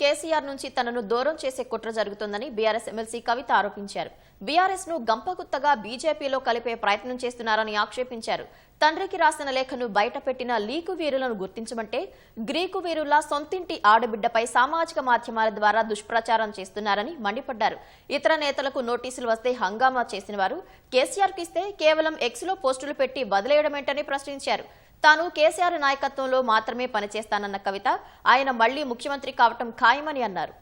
కేసీఆర్ నుంచి తనను దూరం చేసే కుట్ర జరుగుతుందని బీఆర్ఎస్ ఎమ్మెల్సీ కవిత ఆరోపించారు. బీఆర్ఎస్ను గంపగుత్తగా బీజేపీలో కలిపే ప్రయత్నం చేస్తున్నారని ఆక్షేపించారు. తండ్రికి రాసిన లేఖను బయటపెట్టిన లీకు వీరులను గుర్తించమంటే గ్రీకు వీరుల్లా సొంతింటి ఆడబిడ్డపై సామాజిక మాధ్యమాల ద్వారా దుష్ప్రచారం చేస్తున్నారని మండిపడ్డారు. ఇతర నేతలకు నోటీసులు వస్తే హంగామా చేసిన వారు కేసీఆర్కి ఇస్తే కేవలం ఎక్స్లో పోస్టులు పెట్టి వదిలేయడమేంటని ప్రశ్నించారు. తాను కేసీఆర్ నాయకత్వంలో మాత్రమే పనిచేస్తానన్న కవిత ఆయన మళ్ళీ ముఖ్యమంత్రి కావటం ఖాయమని అన్నారు.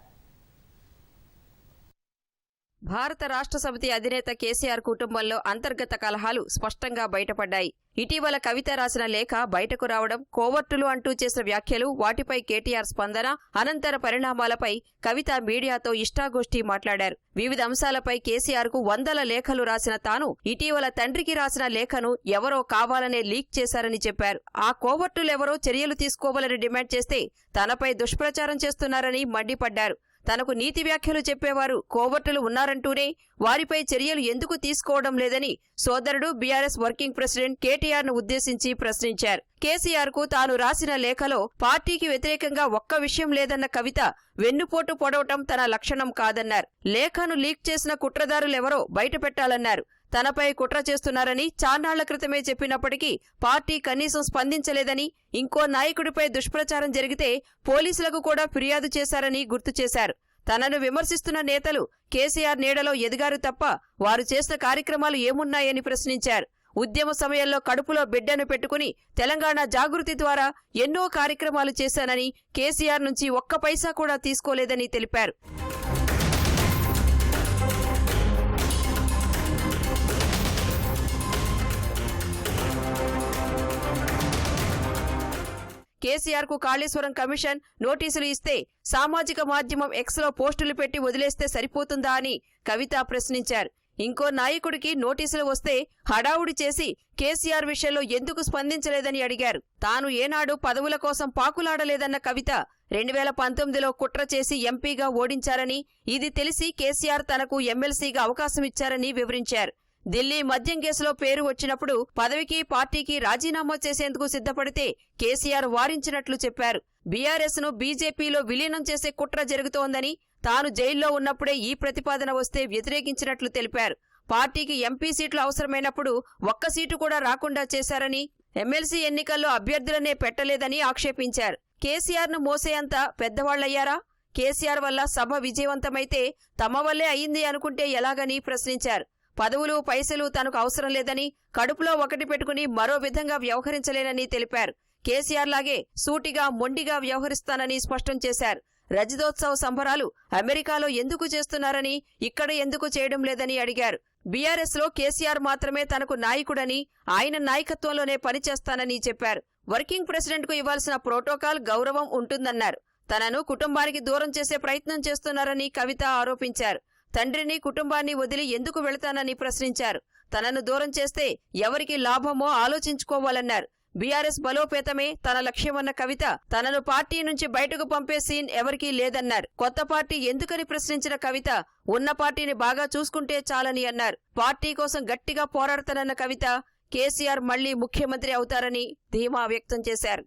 భారత రాష్ట్ర సమితి అధినేత కేసీఆర్ కుటుంబంలో అంతర్గత కలహాలు స్పష్టంగా బయటపడ్డాయి. ఇటీవల కవిత రాసిన లేఖ బయటకు రావడం కోవర్టులు అంటూ చేసిన వ్యాఖ్యలు వాటిపై కేటీఆర్ స్పందన అనంతర పరిణామాలపై కవిత మీడియాతో ఇష్టాగోష్ఠి మాట్లాడారు. వివిధ అంశాలపై కేసీఆర్కు వందల లేఖలు రాసిన తాను ఇటీవల తండ్రికి రాసిన లేఖను ఎవరో కావాలనే లీక్ చేశారని చెప్పారు. ఆ కోవర్టులెవరో చర్యలు తీసుకోవాలని డిమాండ్ చేస్తే తనపై దుష్ప్రచారం చేస్తున్నారని మండిపడ్డారు. తనకు నీతి వ్యాఖ్యలు చెప్పేవారు కోవర్టులు ఉన్నారంటూనే వారిపై చర్యలు ఎందుకు తీసుకోవడం లేదని సోదరుడు బీఆర్ఎస్ వర్కింగ్ ప్రెసిడెంట్ కేటీఆర్ను ఉద్దేశించి ప్రశ్నించారు. కేసీఆర్కు తాను రాసిన లేఖలో పార్టీకి వ్యతిరేకంగా ఒక్క విషయం లేదన్న కవిత వెన్నుపోటు పొడవటం తన లక్షణం కాదన్నారు. లేఖను లీక్ చేసిన కుట్రదారులెవరో బయటపెట్టాలన్నారు. తనపై కుట్ర చేస్తున్నారని చాన్నాళ్ళ క్రితమే చెప్పినప్పటికీ పార్టీ కనీసం స్పందించలేదని ఇంకో నాయకుడిపై దుష్ప్రచారం జరిగితే పోలీసులకు కూడా ఫిర్యాదు చేశారని గుర్తు చేశారు. తనను విమర్శిస్తున్న నేతలు కేసీఆర్ నీడలో ఎదిగారు తప్ప వారు చేసిన కార్యక్రమాలు ఏమున్నాయని ప్రశ్నించారు. ఉద్యమ సమయంలో కడుపులో బిడ్డను పెట్టుకుని తెలంగాణ జాగృతి ద్వారా ఎన్నో కార్యక్రమాలు చేశానని కేసీఆర్ నుంచి ఒక్క పైసా కూడా తీసుకోలేదని తెలిపారు. కేసీఆర్కు కాళేశ్వరం కమిషన్ నోటీసులు ఇస్తే సామాజిక మాధ్యమం ఎక్స్లో పోస్టులు పెట్టి వదిలేస్తే సరిపోతుందా అని కవిత ప్రశ్నించారు. ఇంకో నాయకుడికి నోటీసులు వస్తే హడావుడి చేసి కేసీఆర్ విషయంలో ఎందుకు స్పందించలేదని అడిగారు. తాను ఏనాడు పదవుల కోసం పాకులాడలేదన్న కవిత రెండు వేల పంతొమ్మిదిలో కుట్ర చేసి ఎంపీగా ఓడించారని ఇది తెలిసి కేసీఆర్ తనకు ఎమ్మెల్సీగా అవకాశం ఇచ్చారని వివరించారు. ఢిల్లీ మద్యం కేసులో పేరు వచ్చినప్పుడు పదవికి పార్టీకి రాజీనామా చేసేందుకు సిద్ధపడితే కేసీఆర్ వారించినట్లు చెప్పారు. బీఆర్ఎస్ను బీజేపీలో విలీనం చేసే కుట్ర జరుగుతోందని తాను జైల్లో ఉన్నప్పుడే ఈ ప్రతిపాదన వస్తే వ్యతిరేకించినట్లు తెలిపారు. పార్టీకి ఎంపీ సీట్లు అవసరమైనప్పుడు ఒక్క సీటు కూడా రాకుండా చేశారని ఎమ్మెల్సీ ఎన్నికల్లో అభ్యర్థులనే పెట్టలేదని ఆక్షేపించారు. కేసీఆర్ను మోసేంత పెద్దవాళ్ళయ్యారా కేసీఆర్ వల్ల సభ విజయవంతమైతే తమ వల్లే అయింది అనుకుంటే ఎలాగని ప్రశ్నించారు. పదవులు పైసలు తనకు అవసరం లేదని కడుపులో ఒకటి పెట్టుకుని మరో విధంగా వ్యవహరించలేనని తెలిపారు. కేసీఆర్ లాగే సూటిగా మొండిగా వ్యవహరిస్తానని స్పష్టం చేశారు. రజతోత్సవ సంబరాలు అమెరికాలో ఎందుకు చేస్తున్నారని ఇక్కడ ఎందుకు చేయడం లేదని అడిగారు. బీఆర్ఎస్లో కేసీఆర్ మాత్రమే తనకు నాయకుడని ఆయన నాయకత్వంలోనే పనిచేస్తానని చెప్పారు. వర్కింగ్ ప్రెసిడెంట్కు ఇవ్వాల్సిన ప్రోటోకాల్ గౌరవం ఉంటుందన్నారు. తనను కుటుంబానికి దూరం చేసే ప్రయత్నం చేస్తున్నారని కవిత ఆరోపించారు. తండ్రిని కుటుంబాన్ని వదిలి ఎందుకు వెళతానని ప్రశ్నించారు. తనను దూరం చేస్తే ఎవరికి లాభమో ఆలోచించుకోవాలన్నారు. బీఆర్ఎస్ బలోపేతమే తన లక్ష్యమన్న కవిత తనను పార్టీ నుంచి బయటకు పంపే సీన్ ఎవరికీ లేదన్నారు. కొత్త పార్టీ ఎందుకని ప్రశ్నించిన కవిత ఉన్న పార్టీని బాగా చూసుకుంటే చాలని అన్నారు. పార్టీ కోసం గట్టిగా పోరాడతానన్న కవిత కేసీఆర్ మళ్ళీ ముఖ్యమంత్రి అవుతారని ధీమా వ్యక్తం చేశారు.